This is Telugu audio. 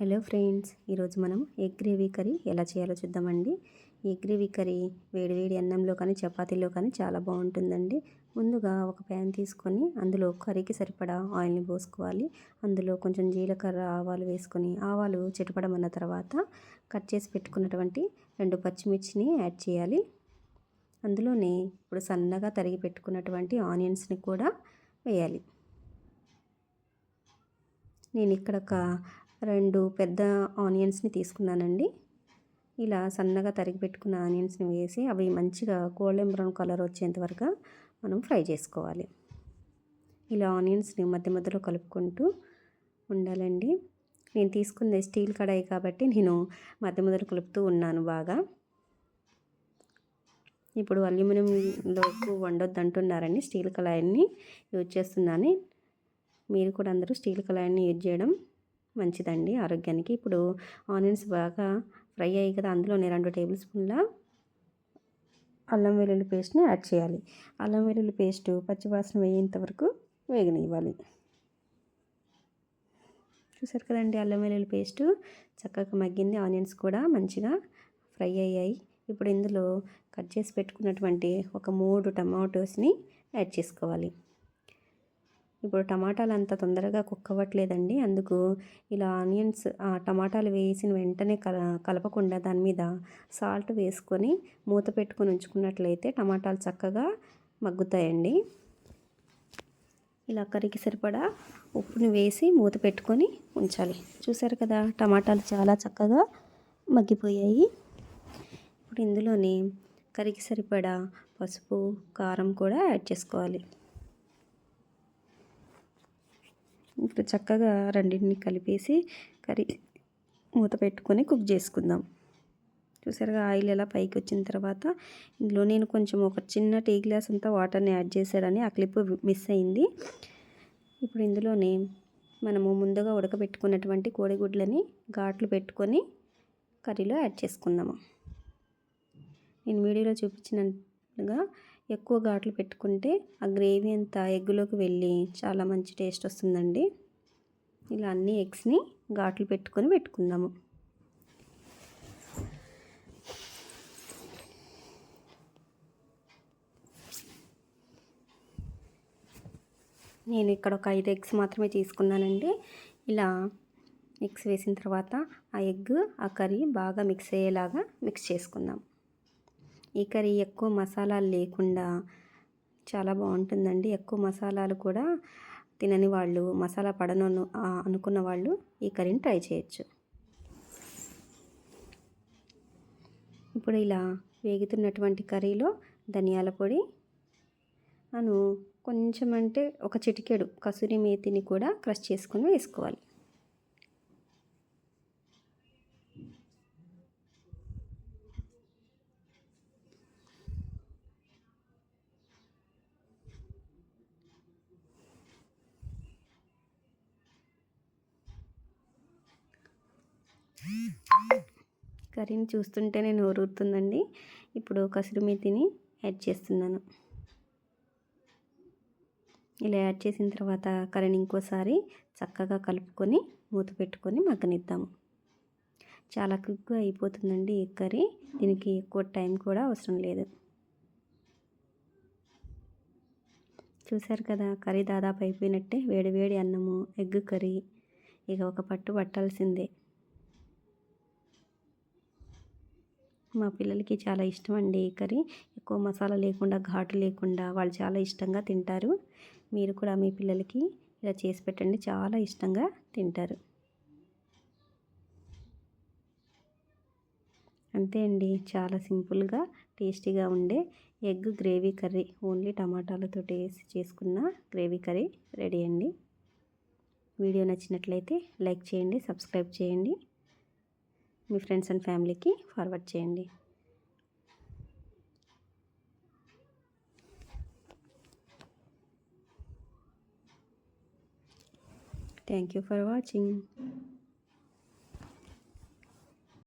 హలో ఫ్రెండ్స్ ఈరోజు మనం ఎగ్ గ్రేవీ కర్రీ ఎలా చేయాలో చూద్దామండి. ఎగ్ గ్రేవీ కర్రీ వేడివేడి అన్నంలో కానీ చపాతీలో కానీ చాలా బాగుంటుందండి. ముందుగా ఒక ప్యాన్ తీసుకొని అందులో కర్రీకి సరిపడా ఆయిల్ని పోసుకోవాలి. అందులో కొంచెం జీలకర్ర ఆవాలు వేసుకొని ఆవాలు చిటపడమన్న తర్వాత కట్ చేసి పెట్టుకున్నటువంటి రెండు పచ్చిమిర్చిని యాడ్ చేయాలి. అందులోనే ఇప్పుడు సన్నగా తరిగి పెట్టుకున్నటువంటి ఆనియన్స్ని కూడా వేయాలి. నేను ఇక్కడ ఒక రెండు పెద్ద ఆనియన్స్ని తీసుకున్నానండి. ఇలా సన్నగా తరిగి పెట్టుకున్న ఆనియన్స్ని వేసి అవి మంచిగా గోల్డెన్ బ్రౌన్ కలర్ వచ్చేంత వరకు మనం ఫ్రై చేసుకోవాలి. ఇలా ఆనియన్స్ని మధ్య మధ్యలో కలుపుకుంటూ ఉండాలండి. నేను తీసుకుంది స్టీల్ కడాయి కాబట్టి నేను మధ్య మధ్యలో కలుపుతూ ఉన్నాను బాగా. ఇప్పుడు అల్యూమినియంలోకి వండొద్దు అంటున్నారండి స్టీల్ కళాయిని యూజ్ చేస్తున్నాను. మీరు కూడా అందరూ స్టీల్ కళాయిని యూజ్ చేయడం మంచిదండి ఆరోగ్యానికి. ఇప్పుడు ఆనియన్స్ బాగా ఫ్రై అయ్యి కదా అందులోనే రెండు టేబుల్ స్పూన్ల అల్లం వెల్లుల్లి పేస్ట్ని యాడ్ చేయాలి. అల్లం వెల్లుల్లి పేస్ట్ పచ్చివాసన వేయేంత వరకు వేగనివ్వాలి. చూసారు కదండి అల్లం వెల్లుల్లి పేస్ట్ చక్కగా మగ్గింది. ఆనియన్స్ కూడా మంచిగా ఫ్రై అయ్యాయి. ఇప్పుడు ఇందులో కట్ చేసి పెట్టుకున్నటువంటి ఒక మూడు టమాటోస్ని యాడ్ చేసుకోవాలి. ఇప్పుడు టమాటాలు అంత తొందరగా కుక్ అవ్వట్లేదండి అందుకు ఇలా ఆనియన్స్ టమాటాలు వేసిన వెంటనే కల కలపకుండా దాని మీద సాల్ట్ వేసుకొని మూత పెట్టుకొని ఉంచుకున్నట్లయితే టమాటాలు చక్కగా మగ్గుతాయండి. ఇలా కర్రీకి సరిపడా ఉప్పుని వేసి మూత పెట్టుకొని ఉంచాలి. చూసారు కదా టమాటాలు చాలా చక్కగా మగ్గిపోయాయి. ఇప్పుడు ఇందులోని కర్రీకి సరిపడా పసుపు కారం కూడా యాడ్ చేసుకోవాలి. ఇప్పుడు చక్కగా రెండింటిని కలిపేసి కర్రీ మూత పెట్టుకొని కుక్ చేసుకుందాం. చూసారుగా ఆయిల్ ఎలా పైకి వచ్చిన తర్వాత ఇందులో నేను కొంచెం ఒక చిన్న టీ గ్లాస్ అంతా వాటర్ని యాడ్ చేశాడని ఆ క్లిప్ మిస్ అయింది. ఇప్పుడు ఇందులోనే మనము ముందుగా ఉడకబెట్టుకున్నటువంటి కోడిగుడ్లని ఘాట్లు పెట్టుకొని కర్రీలో యాడ్ చేసుకుందాము. నేను వీడియోలో చూపించినట్టుగా ఎక్కువ ఘాట్లు పెట్టుకుంటే ఆ గ్రేవీ అంతా ఎగ్గులోకి వెళ్ళి చాలా మంచి టేస్ట్ వస్తుందండి. ఇలా అన్ని ఎగ్స్ని ఘాట్లు పెట్టుకొని పెట్టుకుందాము. నేను ఇక్కడ ఒక ఐదు ఎగ్స్ మాత్రమే తీసుకున్నానండి. ఇలా మిక్స్ వేసిన తర్వాత ఆ ఎగ్ ఆ కర్రీ బాగా మిక్స్ అయ్యేలాగా మిక్స్ చేసుకుందాం. ఈ కర్రీ ఎక్కువ మసాలాలు లేకుండా చాలా బాగుంటుందండి. ఎక్కువ మసాలాలు కూడా తినని వాళ్ళు మసాలా పడను అనుకున్న వాళ్ళు ఈ కర్రీని ట్రై చేయొచ్చు. ఇప్పుడు ఇలా వేగుతున్నటువంటి కర్రీలో ధనియాల పొడి అను కొంచెం అంటే ఒక చిటికెడు కసూరి మేతిని కూడా క్రష్ చేసుకుని వేసుకోవాలి. కర్రీని చూస్తుంటే నేను ఊరుతుందండి. ఇప్పుడు కసురు మెతిని యాడ్ చేస్తున్నాను. ఇలా యాడ్ చేసిన తర్వాత కర్రీని ఇంకోసారి చక్కగా కలుపుకొని మూత పెట్టుకొని మగ్గనిద్దాము. చాలా క్విక్గా అయిపోతుందండి ఈ కర్రీ. దీనికి ఎక్కువ టైం కూడా అవసరం లేదు. చూశారు కదా కర్రీ దాదాపు అయిపోయినట్టే. వేడి వేడి అన్నము ఎగ్ కర్రీ. ఇక ఒక పట్టు పట్టాల్సిందే. మా పిల్లలకి చాలా ఇష్టం అండి ఈ కర్రీ. ఎక్కువ మసాలా లేకుండా ఘాటు లేకుండా వాళ్ళు చాలా ఇష్టంగా తింటారు. మీరు కూడా మీ పిల్లలకి ఇలా చేసి పెట్టండి. చాలా ఇష్టంగా తింటారు. అంతే అండి. చాలా సింపుల్గా టేస్టీగా ఉండే ఎగ్ గ్రేవీ కర్రీ. ఓన్లీ టమాటాలతో వేసి చేసుకున్న గ్రేవీ కర్రీ రెడీ అండి. వీడియో నచ్చినట్లయితే లైక్ చేయండి సబ్స్క్రైబ్ చేయండి. మీ ఫ్రెండ్స్ అండ్ ఫ్యామిలీకి ఫార్వర్డ్ చేయండి. Thank you for watching